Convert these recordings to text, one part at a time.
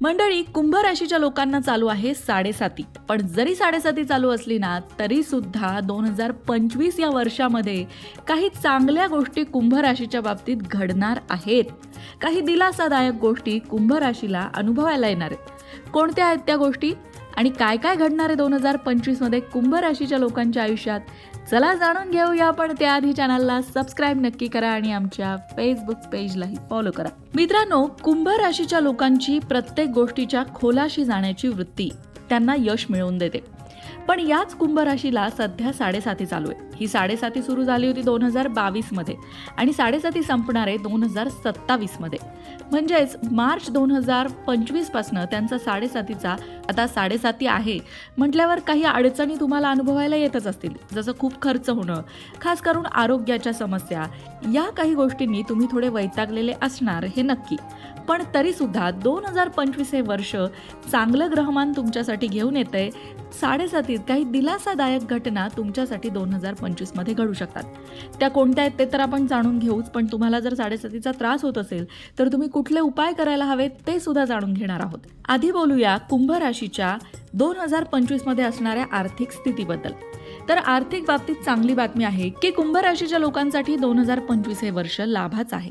मंडळी कुंभ राशीच्या लोकांना चालू आहे साडेसाती. पण जरी साडेसाती चालू असली ना तरी सुद्धा दोन हजार पंचवीस या वर्षामध्ये काही चांगल्या गोष्टी कुंभ राशीच्या बाबतीत घडणार आहेत. काही दिलासादायक गोष्टी कुंभ राशीला अनुभवायला येणार आहेत. कोणत्या आहेत त्या गोष्टी? आणि काय काय घडणार आहे दोन हजार पंचवीसमध्ये कुंभ राशीच्या लोकांच्या आयुष्यात? चला जाणून घेऊया पण त्याआधी चॅनलला सबस्क्राईब नक्की करा आणि आमच्या फेसबुक पेजलाही फॉलो करा. मित्रांनो कुंभ राशीच्या लोकांची प्रत्येक गोष्टीच्या खोलाशी जाण्याची वृत्ती त्यांना यश मिळवून देते. पण याच कुंभ राशीला सध्या साडेसाती चालू आहे. ही साडेसाती सुरू झाली होती दोन हजार बावीसमध्ये आणि साडेसाती संपणार आहे दोन हजार सत्तावीसमध्ये. म्हणजेच मार्च दोन हजार पंचवीसपासनं त्यांचा साडेसातीचा आता साडेसाती आहे म्हटल्यावर काही अडचणी तुम्हाला अनुभवायला येतच असतील जसं खूप खर्च होणं खास करून आरोग्याच्या समस्या या काही गोष्टींनी तुम्ही थोडे वैतागलेले असणार हे नक्की. पण तरीसुद्धा दोन हजार पंचवीस हे वर्ष चांगलं ग्रहमान तुमच्यासाठी घेऊन येतंय. साडेसातीत काही दिलासादायक घटना तुमच्यासाठी दोन हजार पंचवीसमध्ये घडू शकतात. त्या कोणत्या आहेत ते तर आपण जाणून घेऊच पण तुम्हाला जर साडेसातीचा त्रास होत असेल तर तुम्ही कुठले उपाय करायला हवेत ते सुद्धा जाणून घेणार आहोत. आधी बोलूया कुंभ राशीच्या दोन हजार पंचवीसमध्ये असणाऱ्या आर्थिक स्थितीबद्दल. तर आर्थिक बाबतीत चांगली बातमी आहे की कुंभ राशीच्या लोकांसाठी दोन हजार पंचवीस हे वर्ष लाभाच आहे.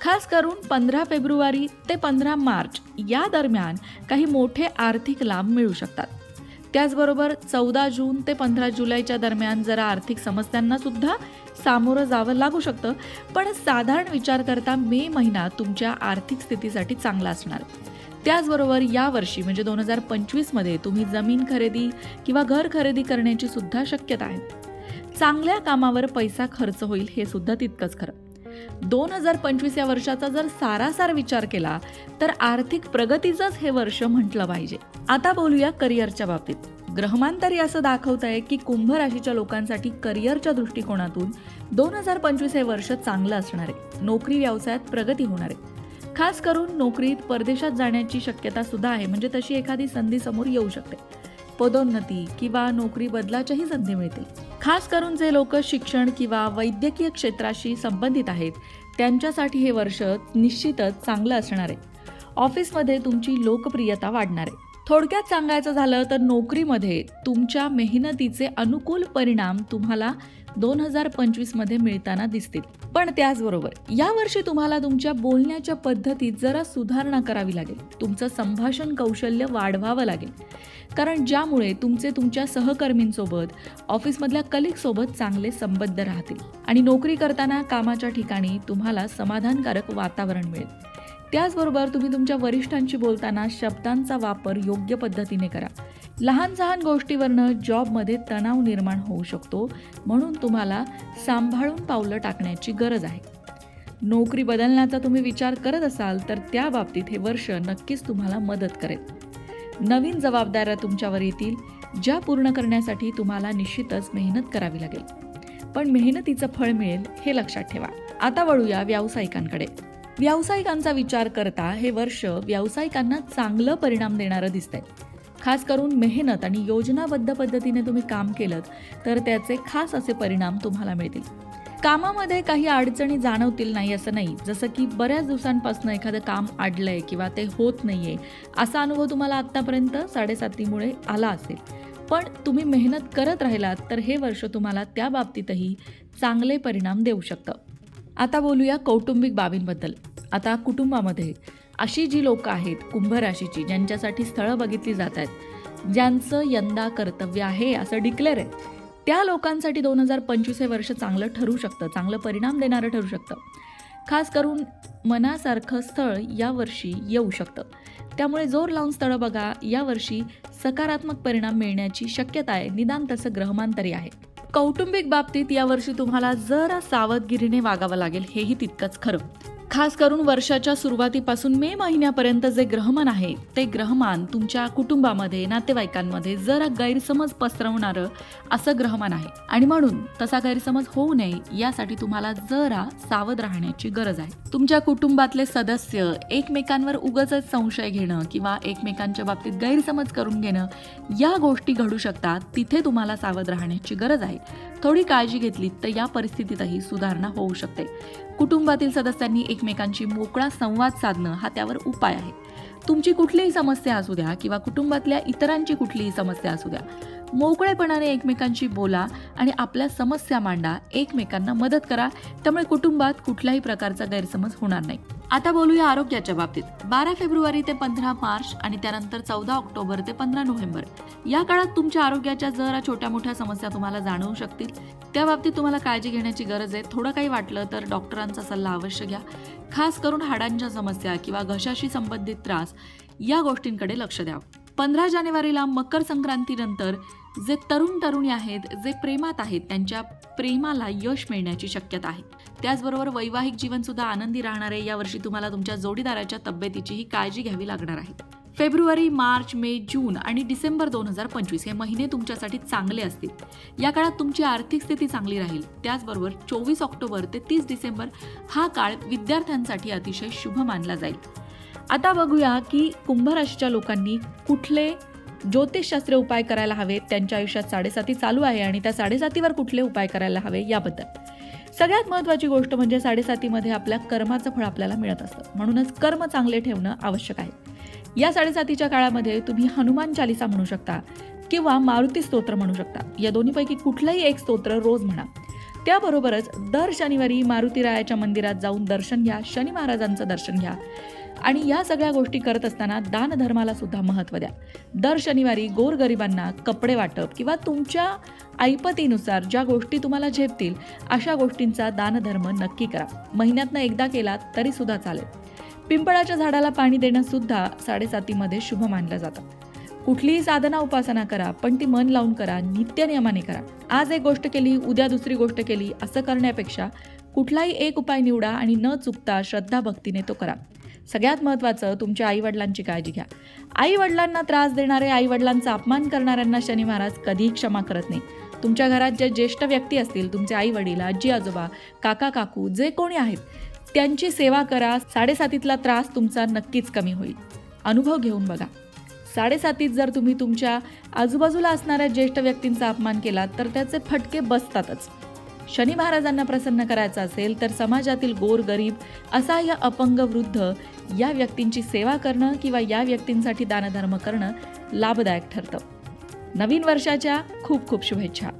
खास करून पंधरा फेब्रुवारी ते पंधरा मार्च या दरम्यान काही मोठे आर्थिक लाभ मिळू शकतात. त्याचबरोबर चौदा जून ते पंधरा जुलैच्या दरम्यान जरा आर्थिक समस्यांना सुद्धा सामोरं जावं लागू शकतं. पण साधारण विचार करता मे महिना तुमच्या आर्थिक स्थितीसाठी चांगला असणार. त्याचबरोबर यावर्षी म्हणजे दोन हजार पंचवीसमध्ये तुम्ही जमीन खरेदी किंवा घर खरेदी करण्याची सुद्धा शक्यता आहे. चांगल्या कामावर पैसा खर्च होईल हे सुद्धा तितकंच खरं. दोन हजार पंचवीस या वर्षाचा जर सारासार विचार केला तर आर्थिक प्रगतीचंच हे वर्ष म्हटलं पाहिजे. आता बोलूया करिअरच्या बाबतीत. ग्रहमांतरी असं दाखवत आहे की कुंभ राशीच्या लोकांसाठी करिअरच्या दृष्टिकोनातून दोन हजार पंचवीस हे वर्ष चांगलं असणार आहे. नोकरी व्यवसायात प्रगती होणार आहे. खास करून नोकरीत परदेशात जाण्याची शक्यता सुद्धा आहे म्हणजे तशी एखादी संधी समोर येऊ शकते. पदोन्नती किंवा नोकरी बदलाच्याही संधी मिळतील. खास करून जे लोक शिक्षण किंवा वैद्यकीय क्षेत्राशी संबंधित आहेत त्यांच्यासाठी हे वर्ष निश्चितच चांगलं असणार आहे. ऑफिसमध्ये तुमची लोकप्रियता वाढणार आहे. थोडक्यात सांगायचं झालं तर नोकरीमध्ये तुमच्या मेहनतीचे अनुकूल परिणाम तुम्हाला दोन हजार पंचवीसमध्ये मिळताना दिसतील. पण त्याचबरोबर यावर्षी तुम्हाला तुमच्या बोलण्याच्या पद्धतीत जरा सुधारणा करावी लागेल. तुमचं संभाषण कौशल्य वाढवावं लागेल. कारण ज्यामुळे तुमचे तुमच्या सहकर्मींसोबत ऑफिसमधल्या कलिगसोबत चांगले संबंध राहतील. आणि नोकरी करताना कामाच्या ठिकाणी तुम्हाला समाधानकारक वातावरण मिळेल. त्याचबरोबर तुम्ही तुमच्या वरिष्ठांशी बोलताना शब्दांचा वापर योग्य पद्धतीने करा. लहान सहान गोष्टीवरनं जॉबमध्ये तणाव निर्माण होऊ शकतो म्हणून तुम्हाला सांभाळून पावलं टाकण्याची गरज आहे. नोकरी बदलण्याचा तुम्ही विचार करत असाल तर त्या बाबतीत हे वर्ष नक्कीच तुम्हाला मदत करेल. नवीन जबाबदाऱ्या तुमच्यावर येतील ज्या पूर्ण करण्यासाठी तुम्हाला निश्चितच मेहनत करावी लागेल. पण मेहनतीचं फळ मिळेल हे लक्षात ठेवा. आता वळूया व्यावसायिकांकडे. व्यावसायिकांचा विचार करता हे वर्ष व्यावसायिकांना चांगलं परिणाम देणारं दिसतंय. खास करून मेहनत आणि योजनाबद्ध पद्धतीने तुम्ही काम केलं तर त्याचे खास असे परिणाम तुम्हाला मिळतील. कामामध्ये काही अडचणी जाणवतील नाही असं नाही जसं की बऱ्याच दिवसांपासून एखादं काम अडलंय किंवा ते होत नाहीये असा अनुभव तुम्हाला आत्तापर्यंत साडेसातीमुळे आला असेल. पण तुम्ही मेहनत करत राहिलात तर हे वर्ष तुम्हाला त्या बाबतीतही चांगले परिणाम देऊ शकतं. आता बोलूया कौटुंबिक बाबींबद्दल. आता कुटुंबामध्ये अशी जी लोकं आहेत कुंभ राशीची ज्यांच्यासाठी स्थळं बघितली जात आहेत ज्यांचं यंदा कर्तव्य आहे असं डिक्लेअर आहे त्या लोकांसाठी दोन हजार पंचवीस हे वर्ष चांगलं ठरू शकतं चांगलं परिणाम देणारं ठरू शकतं. खास करून मनासारखं स्थळ यावर्षी येऊ शकतं. त्यामुळे जोर लावून स्थळं बघा यावर्षी सकारात्मक परिणाम मिळण्याची शक्यता आहे निदान तसं ग्रहमान तरी आहे. कौटुंबिक बाबतीत यावर्षी तुम्हाला जरा सावधगिरीने वागावं लागेल हेही तितकंच खरं. खास करून वर्षाच्या सुरुवातीपासून मे महिन्यापर्यंत जे ग्रहमान आहे ते ग्रहमान तुमच्या कुटुंबामध्ये नातेवाईकांमध्ये जरा गैरसमज पसरवणारं असं ग्रहमान आहे. आणि म्हणून तसा गैरसमज होऊ नये यासाठी तुम्हाला जरा सावध राहण्याची गरज आहे. तुमच्या कुटुंबातले सदस्य एकमेकांवर उगच संशय घेणं किंवा एकमेकांच्या बाबतीत गैरसमज करून घेणं या गोष्टी घडू शकतात. तिथे तुम्हाला सावध राहण्याची गरज आहे. थोडी काळजी घेतली तर या परिस्थितीतही सुधारणा होऊ शकते. कुटुंबातील सदस्यांनी एकमेकांशी मोकळा संवाद साधणं हा त्यावर उपाय आहे. तुमची कुठलीही समस्या असू द्या किंवा कुटुंबातल्या इतरांची कुठलीही समस्या असू द्या मोकळेपणाने एकमेकांशी बोला आणि आपल्या समस्या मांडा एकमेकांना मदत करा. त्यामुळे कुटुंबात कुठल्याही प्रकारचा गैरसमज होणार नाही. आता बोलूया आरोग्याच्या बाबतीत. बारा फेब्रुवारी ते पंधरा मार्च आणि त्यानंतर चौदा ऑक्टोबर ते पंधरा नोव्हेंबर. या काळात तुमच्या आरोग्याच्या जरा छोट्या मोठ्या समस्या तुम्हाला जाणवू शकतील. त्या बाबतीत तुम्हाला काळजी घेण्याची गरज आहे. थोडं काही वाटलं तर डॉक्टरांचा सल्ला अवश्य घ्या. खास करून हाडांच्या समस्या किंवा घशाशी संबंधित त्रास या गोष्टींकडे लक्ष द्या. पंधरा जानेवारीला मकर संक्रांतीनंतर जे तरुण तरुणी आहेत जे प्रेमात आहेत त्यांच्या प्रेमाला यश मिळण्याची शक्यता आहे. त्याचबरोबर वैवाहिक जीवन सुद्धा आनंदी राहणार आहे यावर्षी तुम्हाला तुमच्या जोडीदाराच्या तब्येतीचीही काळजी घ्यावी लागणार आहे. फेब्रुवारी मार्च मे जून आणि डिसेंबर दोन हजार पंचवीस हे महिने तुमच्यासाठी चांगले असतील. या काळात तुमची आर्थिक स्थिती चांगली राहील. त्याचबरोबर चोवीस ऑक्टोबर ते तीस डिसेंबर हा काळ विद्यार्थ्यांसाठी अतिशय शुभ मानला जाईल. आता बघूया की कुंभ राशीच्या लोकांनी कुठले ज्योतिषशास्त्रीय उपाय करायला हवेत त्यांच्या आयुष्यात साडेसाती चालू आहे आणि त्या साडेसातीवर कुठले उपाय करायला हवे याबद्दल. सगळ्यात महत्त्वाची गोष्ट म्हणजे साडेसातीमध्ये आपल्या कर्माचं फळ आपल्याला मिळत असतं. म्हणूनच कर्म चांगले ठेवणं आवश्यक आहे. या साडेसातीच्या काळामध्ये तुम्ही हनुमान चालिसा म्हणू शकता किंवा मारुती स्तोत्र म्हणू शकता. या दोन्हीपैकी कुठलंही एक स्तोत्र रोज म्हणा. त्याबरोबरच दर शनिवारी मारुतीरायाच्या मंदिरात जाऊन दर्शन घ्या शनी महाराजांचं दर्शन घ्या. आणि या सगळ्या गोष्टी करत असताना दानधर्माला सुद्धा महत्त्व द्या. दर शनिवारी गोरगरिबांना कपडे वाटप किंवा तुमच्या ऐपतीनुसार ज्या गोष्टी तुम्हाला झेपतील अशा गोष्टींचा दानधर्म नक्की करा. महिन्यातनं एकदा केला तरी सुद्धा चालेल. पिंपळाच्या झाडाला पाणी देणं सुद्धा साडेसातीमध्ये शुभ मानलं जातं. कुठलीही साधना उपासना करा पण ती मन लावून करा नित्यनियमाने करा. आज एक गोष्ट केली उद्या दुसरी गोष्ट केली असं करण्यापेक्षा कुठलाही एक उपाय निवडा आणि न चुकता श्रद्धा भक्तीने तो करा. सगळ्यात महत्त्वाचं तुमच्या आईवडिलांची काळजी घ्या. आईवडिलांना त्रास देणारे आईवडिलांचा अपमान करणाऱ्यांना शनी महाराज कधीही क्षमा करत नाही. तुमच्या घरात जे ज्येष्ठ व्यक्ती असतील तुमचे आई वडील आजी आजोबा काका काकू जे कोणी आहेत त्यांची सेवा करा. साडेसातीतला त्रास तुमचा नक्कीच कमी होईल. अनुभव घेऊन बघा. साडेसातीत जर तुम्ही तुमच्या आजूबाजूला असणाऱ्या ज्येष्ठ व्यक्तींचा अपमान केला तर त्याचे फटके बसतातच. शनी महाराजांना प्रसन्न करायचं असेल तर समाजातील गोर गरीब असहाय्य अपंग वृद्ध या व्यक्तींची सेवा करणं किंवा या व्यक्तींसाठी दानधर्म करणं लाभदायक ठरतं. नवीन वर्षाच्या खूप खूप शुभेच्छा.